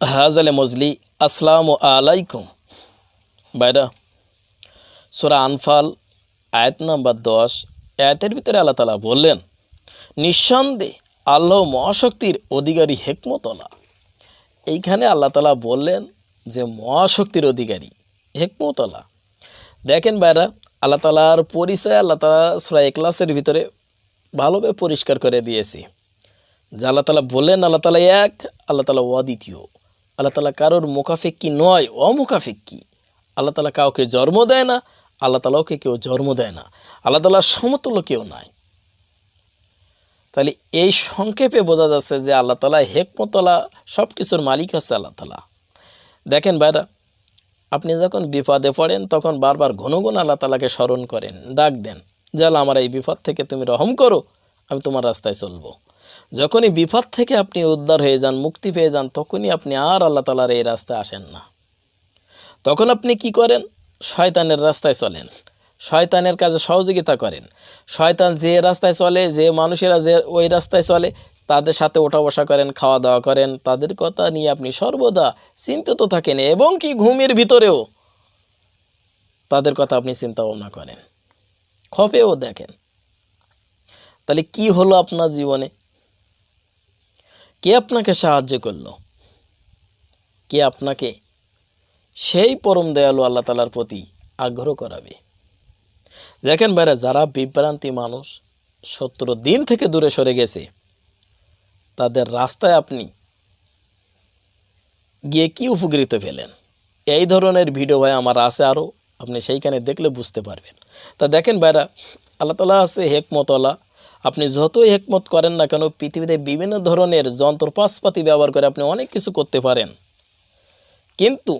হাজালে মজলি, আসসালামু আলাইকুম। বাইরা সুরা আনফাল, আয়াত নাম্বার দশ, আয়াতের ভিতরে আল্লাহ তালা বললেন, নিঃসন্দেহে আল্লাহ মহাশক্তির অধিকারী হেকমতলা এইখানে আল্লাহ তালা বললেন যে, মহাশক্তির অধিকারী হেকমতলা দেখেন বাইরা আল্লাহ তালার পরিচয় আল্লাহ তালা সুরা এক্লাসের ভিতরে ভালোভাবে পরিষ্কার করে দিয়েছি। যে আল্লাহ তালা বললেন, আল্লাহ তালা এক, আল্লাহ তালা অদ্বিতীয়। আল্লাহ তালা কারোর মোকাফেক্কি নয় অমুকাফেক্কি আল্লাহ তালা কাউকে জন্ম দেয় না, আল্লাহ তালাকে কেউ জন্ম দেয় না। আল্লাহ তালার সমতুল্য কেউ নাই। তাহলে এই সংক্ষেপে বোঝা যাচ্ছে যে আল্লাহ তালা হেকমতলা সব কিছুর মালিক হচ্ছে আল্লাহ তালা। দেখেন ভাইরা, আপনি যখন বিপদে পড়েন, তখন বারবার ঘন ঘন আল্লাহ তালাকে স্মরণ করেন, ডাক দেন, যে আল্লাহ, আমার এই বিপদ থেকে তুমি রহম করো, আমি তোমার রাস্তায় চলবো। যখনই বিপদ থেকে আপনি উদ্ধার হয়ে যান, মুক্তি পেয়ে যান, তখনই আপনি আর আল্লাহ তালার এই রাস্তায় আসেন না। তখন আপনি কি করেন? শয়তানের রাস্তায় চলেন। শয়তানের কাজে সহযোগিতা করেন। শয়তান যে রাস্তায় চলে, যে মানুষেরা যে ওই রাস্তায় চলে, তাদের সাথে ওঠা বসা করেন, খাওয়া দাওয়া করেন, তাদের কথা নিয়ে আপনি সর্বদা চিন্তিত থাকেন এবং কি ঘুমের ভিতরেও তাদের কথা আপনি চিন্তা ভাবনা করেন। খপেও দেখেন। তাহলে কি হলো আপনার জীবনে? কে আপনাকে সাহায্য করল? কে আপনাকে সেই পরম দয়ালু আল্লাহ তালার প্রতি আগ্রহ করাবে? দেখেন ভাইরা, যারা বিভ্রান্তি মানুষ, সত্তর দিন থেকে দূরে সরে গেছে, তাদের রাস্তায় আপনি গিয়ে কি উপকৃত পেলেন? এই ধরনের ভিডিও ভাই আমার আছে আরও আপনি সেইখানে দেখলে বুঝতে পারবেন। তা দেখেন ভাইরা, আল্লাহ তালা আছে হেকমতলা আপনি যতই একমত করেন না কেন, পৃথিবীতে বিভিন্ন ধরনের যন্ত্রপাশপাতি ব্যবহার করে আপনি অনেক কিছু করতে পারেন। কিন্তু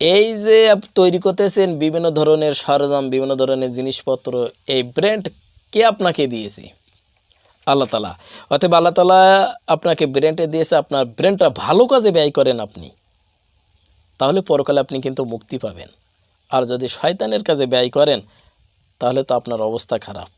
এই যে তৈরি করতেছেন বিভিন্ন ধরনের সরঞ্জাম, বিভিন্ন ধরনের জিনিসপত্র, এই ব্র্যান্ড কে আপনাকে দিয়েছে? আল্লাহ তালা। অতএব আল্লাহ তালা আপনাকে ব্র্যান্ডে দিয়েছে, আপনার ব্র্যান্ডটা ভালো কাজে ব্যয় করেন আপনি। তাহলে পরকালে আপনি কিন্তু মুক্তি পাবেন। আর যদি শয়তানের কাজে ব্যয় করেন, তাহলে তো আপনার অবস্থা খারাপ।